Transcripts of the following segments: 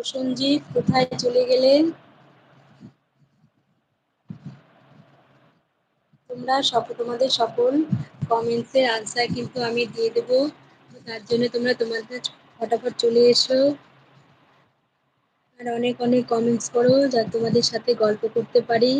প্রসঞ্জিৎ কোথায় চলে গেলেন তোমরা সব তোমাদের সকল কমেন্টসের আনসার কিন্তু আমি দিয়ে দেবো। তার জন্য তোমরা তোমাদের ফটাফট চলে এসো। আর অনেক অনেক কমেন্টস করো যা তোমাদের সাথে গল্প করতে পারি।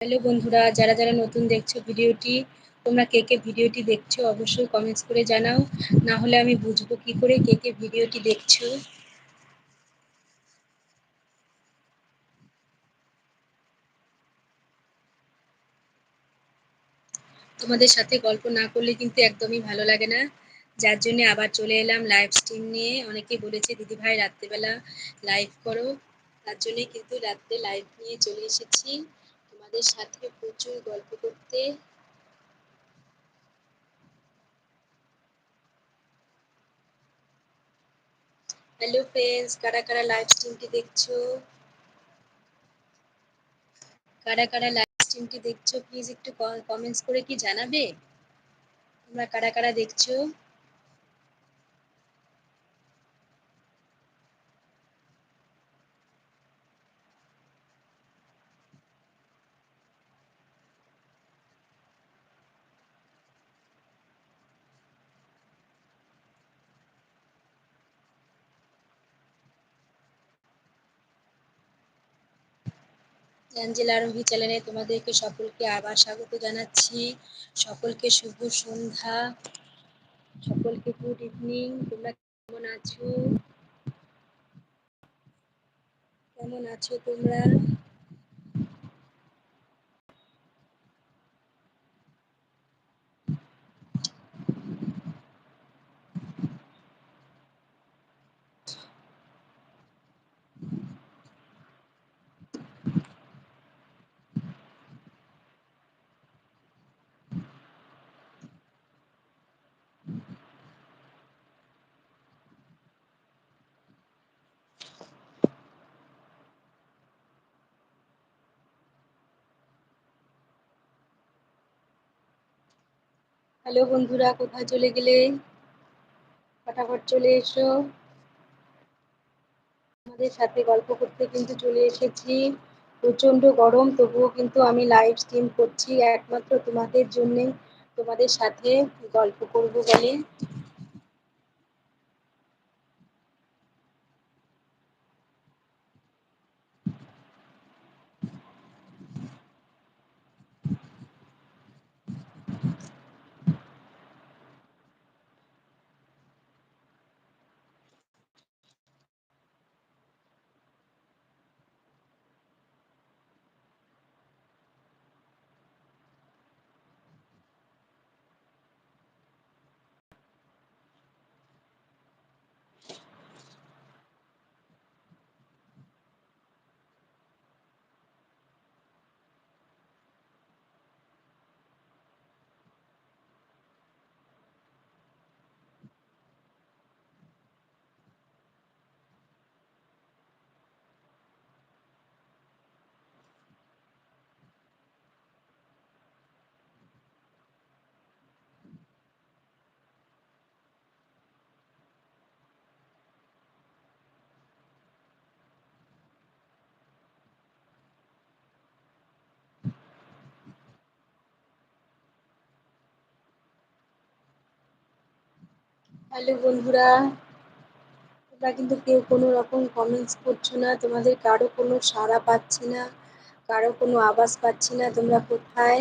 হ্যালো বন্ধুরা, যারা যারা নতুন দেখছ ভিডিওটি, তোমরা কে কে ভিডিওটি দেখছ অবশ্যই কমেন্টস করে জানাও। না হলে আমি বুঝব কি করে কে কে ভিডিওটি দেখছ। তোমাদের সাথে গল্প না করলে কিন্তু একদমই ভালো লাগে না। যার জন্য আবার চলে এলাম লাইভ স্ট্রিম নিয়ে। অনেকে বলেছে, দিদি ভাই, রাত্রেবেলা লাইভ করো। তার জন্যই কিন্তু রাত্রে লাইভ নিয়ে চলে এসেছি। তোমাদের সাথে প্রচুর গল্প করতে। হ্যালো ফ্রেন্ডস কারা কারা লাইভ স্ট্রিমটি দেখছ? কারা কারা লাইভ স্ট্রিমটি দেখছ? প্লিজ একটু কমেন্টস করে কি জানাবে? তোমরা কারা কারা দেখছ? অ্যাঞ্জেলা আরোহী চ্যানেলে তোমাদেরকে সকলকে আবার স্বাগত জানাচ্ছি। সকলকে শুভ সন্ধ্যা। সকলকে গুড ইভিনিং তোমরা কেমন আছো? কেমন আছো তোমরা? হ্যালো বন্ধুরা, কোথায় চলে গেলে? ফটাফট চলে এসো। আমাদের সাথে গল্প করতে কিন্তু চলে এসেছি। প্রচণ্ড গরম, তবুও কিন্তু আমি লাইভ স্ট্রিম করছি। একমাত্র তোমাদের জন্যে তোমাদের সাথে গল্প করব বলে। হ্যালো বন্ধুরা, তোমরা কিন্তু কেউ কোনো রকম কমেন্টস করছ না, তোমাদের কারও কোনো সাড়া পাচ্ছি না, কারও কোনো আওয়াজ পাচ্ছি না, তোমরা কোথায়?